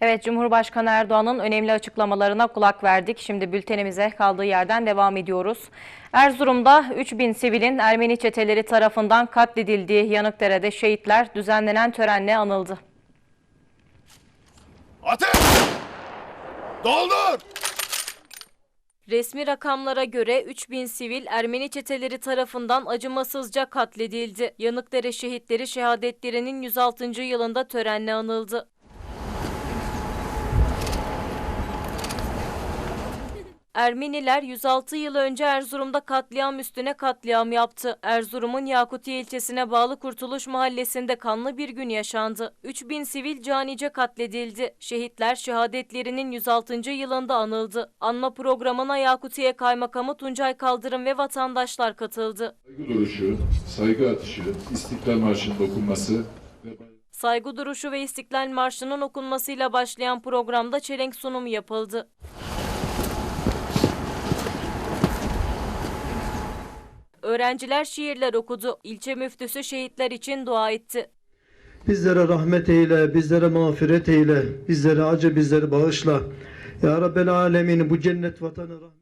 Evet, Cumhurbaşkanı Erdoğan'ın önemli açıklamalarına kulak verdik. Şimdi bültenimize kaldığı yerden devam ediyoruz. Erzurum'da 3000 sivilin Ermeni çeteleri tarafından katledildiği Yanıkdere'de şehitler düzenlenen törenle anıldı. Ateş! Doldur! Resmi rakamlara göre 3000 sivil Ermeni çeteleri tarafından acımasızca katledildi. Yanıkdere şehitleri şehadetlerinin 106. yılında törenle anıldı. Ermeniler 106 yıl önce Erzurum'da katliam üstüne katliam yaptı. Erzurum'un Yakutiye ilçesine bağlı Kurtuluş Mahallesi'nde kanlı bir gün yaşandı. 3000 sivil canice katledildi. Şehitler şehadetlerinin 106. yılında anıldı. Anma programına Yakutiye Kaymakamı Tuncay Kaldırım ve vatandaşlar katıldı. Saygı duruşu, saygı atışı, İstiklal Marşı'nın okunması ve Saygı duruşu ve İstiklal Marşı'nın okunmasıyla başlayan programda çelenk sunumu yapıldı. Öğrenciler şiirler okudu. İlçe müftüsü şehitler için dua etti. Bizlere rahmet eyle, bizlere mağfiret eyle, bizlere acı, bizleri bağışla. Ya Rabbel Alemin bu cennet vatanı rahmet.